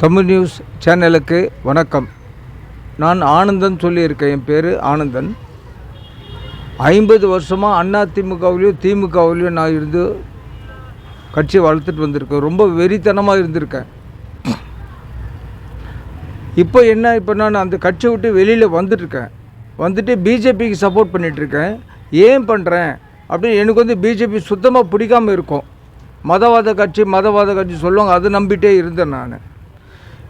Tamil news சேனலுக்கு வணக்கம். நான் ஆனந்தன் சொல்லியிருக்கேன். என் பேர் ஆனந்தன். ஐம்பது வருஷமாக அண்ணா திமுகவிலையும் திமுகவிலையும் நான் இருந்து கட்சியை வளர்த்துட்டு வந்திருக்கேன். ரொம்ப வெறித்தனமாக இருந்திருக்கேன். இப்போ என்ன இப்போ நான் அந்த கட்சியை விட்டு வெளியில் வந்துட்டுருக்கேன். வந்துட்டு பிஜேபிக்கு சப்போர்ட் பண்ணிகிட்ருக்கேன் ஏன் பண்ணுறேன் அப்படின்னு எனக்கு வந்து பிஜேபி சுத்தமாக பிடிக்காமல் இருக்கும். மதவாத கட்சி மதவாத கட்சி சொல்லுவாங்க. அதை நம்பிட்டே இருந்தேன் நான்.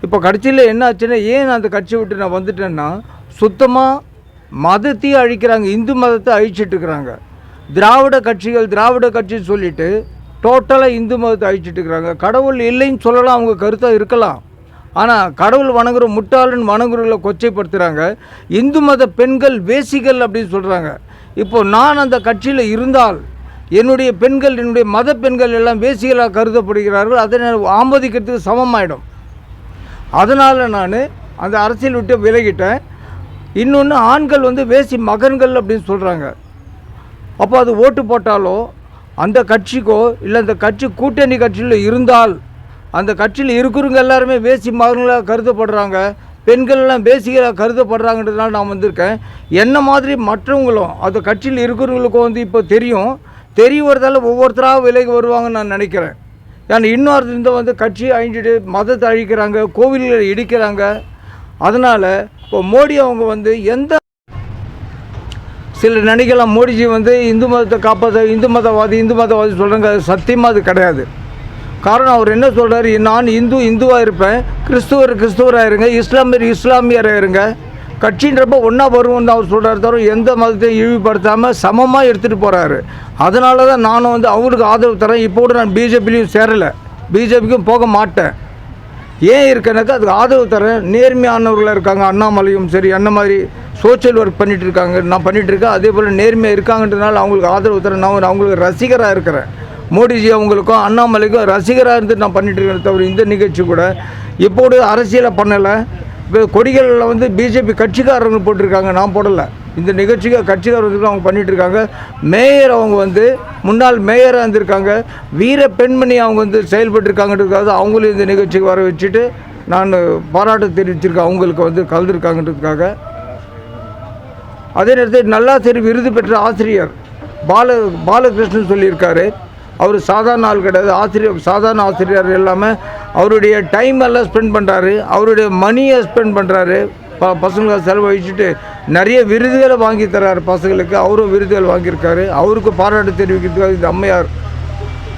இப்போ கட்சியில் என்ன ஆச்சுன்னா ஏன் அந்த கட்சியை விட்டு நான் வந்துட்டேன்னா சுத்தமாக மதத்தையும் அழிக்கிறாங்க இந்து மதத்தை அழிச்சிட்டு இருக்கிறாங்க. திராவிட கட்சிகள் திராவிட கட்சின்னு சொல்லிட்டு டோட்டலாக இந்து மதத்தை அழிச்சிட்டு இருக்கிறாங்க. கடவுள் இல்லைன்னு சொல்லலாம் அவங்க கருத்தாக இருக்கலாம். ஆனால் கடவுள் வணங்குற முட்டாளன் வணங்குறவங்களை கொச்சைப்படுத்துகிறாங்க இந்து மத பெண்கள் வேசிகள் அப்படின்னு சொல்கிறாங்க இப்போ நான் அந்த கட்சியில் இருந்தால் என்னுடைய பெண்கள் என்னுடைய மத பெண்கள் எல்லாம் வேசிகளாக கருதப்படுகிறார்கள். அதை நான் ஆமோதிக்கிறதுக்கு சமமாயிடும். அதனால் நான் அந்த அரசியல் விட்டு விலகிட்டேன். இன்னொன்று ஆண்கள் வந்து வேசி மகன்கள் அப்படின்னு சொல்கிறாங்க அப்போ அது ஓட்டு போட்டாலோ அந்த கட்சிக்கோ இல்லை அந்த கட்சி கூட்டணி கட்சியில் இருந்தால் அந்த கட்சியில் இருக்கிறவங்க எல்லாருமே வேசி மகன்களாக கருதப்படுறாங்க. பெண்கள்லாம் பேசிக்கலாக கருதப்படுறாங்கன்றதுனால நான் வந்திருக்கேன். என்ன மாதிரி மற்றவங்களும் அந்த கட்சியில் இருக்கிறவங்களுக்கும் வந்து இப்போ தெரியும். தெரிய வரதால ஒவ்வொருத்தராக விலைக்கு வருவாங்கன்னு நான் நினைக்கிறேன். ஏன்னா இன்னொரு இந்த வந்து கட்சி அழிஞ்சிட்டு மதத்தை அழிக்கிறாங்க கோவில்களை இடிக்கிறாங்க. அதனால் இப்போ மோடி அவங்க வந்து எந்த சில நினைக்கலாம் மோடிஜி வந்து இந்து மதத்தை காப்பாற்ற இந்து மதவாதி இந்து மதவாதி சொல்கிறாங்க அது சத்தியமாக அது கிடையாது. காரணம் அவர் என்ன சொல்கிறார் நான் இந்து இந்துவாக இருப்பேன் கிறிஸ்துவர் கிறிஸ்துவராக இருங்க இஸ்லாமியர் இஸ்லாமியராக இருங்க கட்சின்றப்ப ஒன்றா வருவோம்னு அவர் சொல்கிறார் தவிர எந்த மதத்தையும் இழிவுபடுத்தாமல் சமமாக எடுத்துகிட்டு போகிறாரு அதனால தான் நானும் வந்து அவருக்கு ஆதரவு தரேன். இப்போ கூட நான் பிஜேபிலையும் சேரலை. பிஜேபிக்கும் போக மாட்டேன். ஏன் இருக்கேனாக்கா அதுக்கு ஆதரவு தரேன். நேர்மையானவர்களாக இருக்காங்க. அண்ணாமலையும் சரி என்ன மாதிரி சோஷியல் ஒர்க் பண்ணிட்டு இருக்காங்க நான் பண்ணிட்டு இருக்கேன் அதே போல் நேர்மையாக இருக்காங்கன்றதுனால அவங்களுக்கு ஆதரவு தரேன். நான் அவங்களுக்கு ரசிகராக இருக்கிறேன். மோடிஜி அவங்களுக்கும் அண்ணாமலைக்கும் ரசிகராக இருந்து நான் பண்ணிட்டு இருக்கேன் தவிர இந்த நிகழ்ச்சி கூட இப்போது அரசியலை பண்ணலை. இப்போ கொடிகளில் வந்து பிஜேபி கட்சிக்காரங்க போட்டிருக்காங்க. நான் போடலை. இந்த நிகழ்ச்சிக்கு கட்சிக்காரர் அவங்க பண்ணிகிட்டு இருக்காங்க மேயர் அவங்க வந்து முன்னாள் மேயராக இருந்திருக்காங்க. வீர பெண்மணி அவங்க வந்து செயல்பட்டுருக்காங்கன்றதுக்காக அவங்களும் இந்த நிகழ்ச்சிக்கு வர வச்சுட்டு நான் பாராட்டு தெரிவிச்சிருக்கேன். அவங்களுக்கு வந்து கலந்துருக்காங்கன்றதுக்காக. அதே நேரத்தில் நல்லாசிரியர் விருது பெற்ற ஆசிரியர் பால பாலகிருஷ்ணன் சொல்லியிருக்காரு. அவர் சாதாரண ஆள் கிடையாது. ஆசிரியர் சாதாரண ஆசிரியர் இல்லாமல் அவருடைய டைம் எல்லாம் ஸ்பெண்ட் பண்ணுறாரு அவருடைய மணியை ஸ்பெண்ட் பண்ணுறாரு ப பசங்களை செலவழிச்சுட்டு நிறைய விருதுகளை வாங்கி தர்றாரு பசங்களுக்கு. அவரும் விருதுகள் வாங்கியிருக்காரு. அவருக்கு பாராட்டு தெரிவிக்கிறதுக்காக இந்த அம்மையார்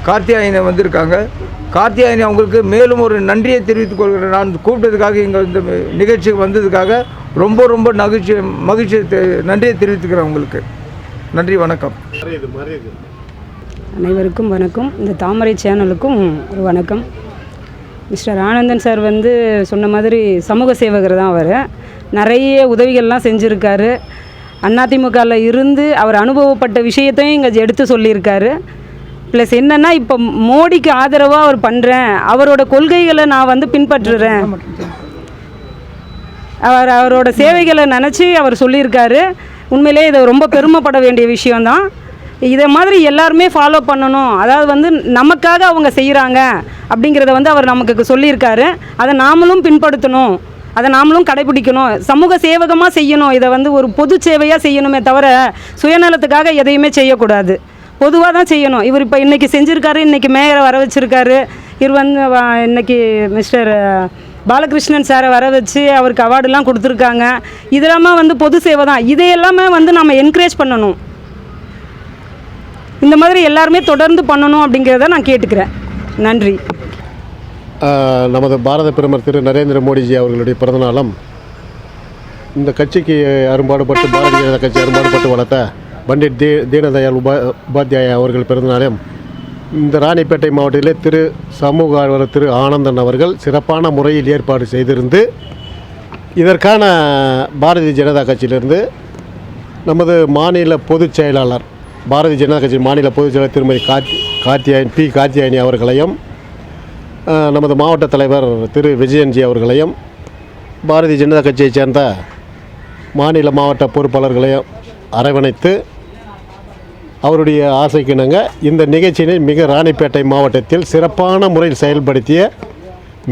கார்த்தியாயினை வந்திருக்காங்க. கார்த்தியாயினி அவங்களுக்கு மேலும் ஒரு நன்றியை தெரிவித்துக் கொள்கிறேன். நான் கூப்பிட்டதுக்காக இங்கே இந்த நிகழ்ச்சிக்கு வந்ததுக்காக ரொம்ப ரொம்ப நகிழ்ச்சி மகிழ்ச்சி தெ- நன்றியை தெரிவித்துக்கிறேன் உங்களுக்கு. நன்றி வணக்கம். அனைவருக்கும் வணக்கம். இந்த தாமரை சேனலுக்கும் ஒரு வணக்கம். மிஸ்டர் ஆனந்தன் சார் வந்து சொன்ன மாதிரி சமூக சேவகர் தான் அவர். நிறைய உதவிகள்லாம் செஞ்சுருக்காரு. அதிமுகவில் இருந்து அவர் அனுபவப்பட்ட விஷயத்தையும் இங்கே எடுத்து சொல்லியிருக்காரு. ப்ளஸ் என்னென்னா இப்போ மோடிக்கு ஆதரவாக அவர் பண்ணுறேன் அவரோட கொள்கைகளை நான் வந்து பின்பற்றுறேன். அவர் அவரோட சேவைகளை நினச்சி அவர் சொல்லியிருக்காரு. உண்மையிலே இதை ரொம்ப பெருமைப்பட வேண்டிய விஷயம்தான். இதை மாதிரி எல்லாருமே ஃபாலோ பண்ணணும். அதாவது வந்து நமக்காக அவங்க செய்கிறாங்க அப்படிங்கிறத வந்து அவர் நமக்கு சொல்லியிருக்காரு. அதை நாமளும் பின்படுத்தணும். அதை நாமளும் கடைபிடிக்கணும். சமூக சேவகமாக செய்யணும். இதை வந்து ஒரு பொது சேவையாக செய்யணுமே தவிர சுயநலத்துக்காக எதையுமே செய்யக்கூடாது. பொதுவாக தான் செய்யணும். இவர் இப்போ இன்றைக்கி செஞ்சுருக்காரு இன்றைக்கி மேயரை வர வச்சுருக்காரு. இவர் வந்து இன்றைக்கி மிஸ்டர் பாலகிருஷ்ணன் சாரை வர வச்சு அவருக்கு அவார்டுலாம் கொடுத்துருக்காங்க. இதெல்லாமே வந்து பொது சேவை தான். இதையெல்லாமே வந்து நம்ம என்கரேஜ் பண்ணணும். இந்த மாதிரி எல்லாருமே தொடர்ந்து பண்ணணும் அப்படிங்கிறத நான் கேட்டுக்கிறேன். நன்றி. நமது பாரத பிரதமர் திரு நரேந்திர மோடிஜி அவர்களுடைய பிறந்தநாளும் இந்த கட்சிக்கு அரும்பாடுபட்டு பாரதிய ஜனதா கட்சி அரும்பாடுபட்டு வளர்த்த பண்டிட் தீ தீனதயாள் உபா உபாத்யாயா அவர்கள் பிறந்தநாளம் இந்த ராணிப்பேட்டை மாவட்டத்திலே திரு சமூக ஆர்வலர் திரு ஆனந்தன் அவர்கள் சிறப்பான முறையில் ஏற்பாடு செய்திருந்து இதற்கான பாரதிய ஜனதா கட்சியிலிருந்து நமது மாநில பொதுச் செயலாளர் பாரதிய ஜனதா கட்சி மாநில பொதுச் செயலாளர் திருமதி கார்த்தி கார்த்தியாயன் பி. கார்த்தியாயனி அவர்களையும் நமது மாவட்ட தலைவர் திரு. விஜயன்ஜி அவர்களையும் பாரதிய ஜனதா கட்சியைச் சேர்ந்த மாநில மாவட்ட பொறுப்பாளர்களையும் அரவணைத்து அவருடைய ஆசைக்கிணங்க இந்த நிகழ்ச்சியினை மிக ராணிப்பேட்டை மாவட்டத்தில் சிறப்பான முறையில் செயல்படுத்திய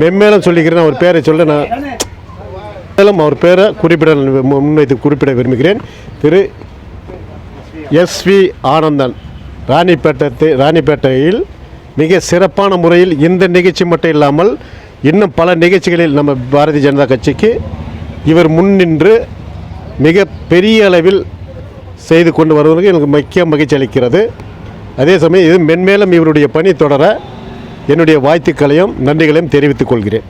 மென்மேலும் சொல்லிக்கிறேன் அவர் பேரை சொல்ல நான் மேலும் அவர் பேரை குறிப்பிட முன்வைத்து குறிப்பிட விரும்புகிறேன். திரு. எஸ்வி ஆனந்தன் ராணிப்பேட்டை ராணிப்பேட்டையில் மிக சிறப்பான முறையில் இந்த நிகழ்ச்சி மட்டும் இல்லாமல் இன்னும் பல நிகழ்ச்சிகளில் நம்ம பாரதிய ஜனதா கட்சிக்கு இவர் முன்னின்று மிக பெரிய அளவில் செய்து கொண்டு வருவதற்கு எனக்கு மிக்க மகிழ்ச்சி அளிக்கிறது. அதே சமயம் இது மென்மேலும் இவருடைய பணி தொடர என்னுடைய வாழ்த்துக்களையும் நன்றிகளையும் தெரிவித்துக் கொள்கிறேன்.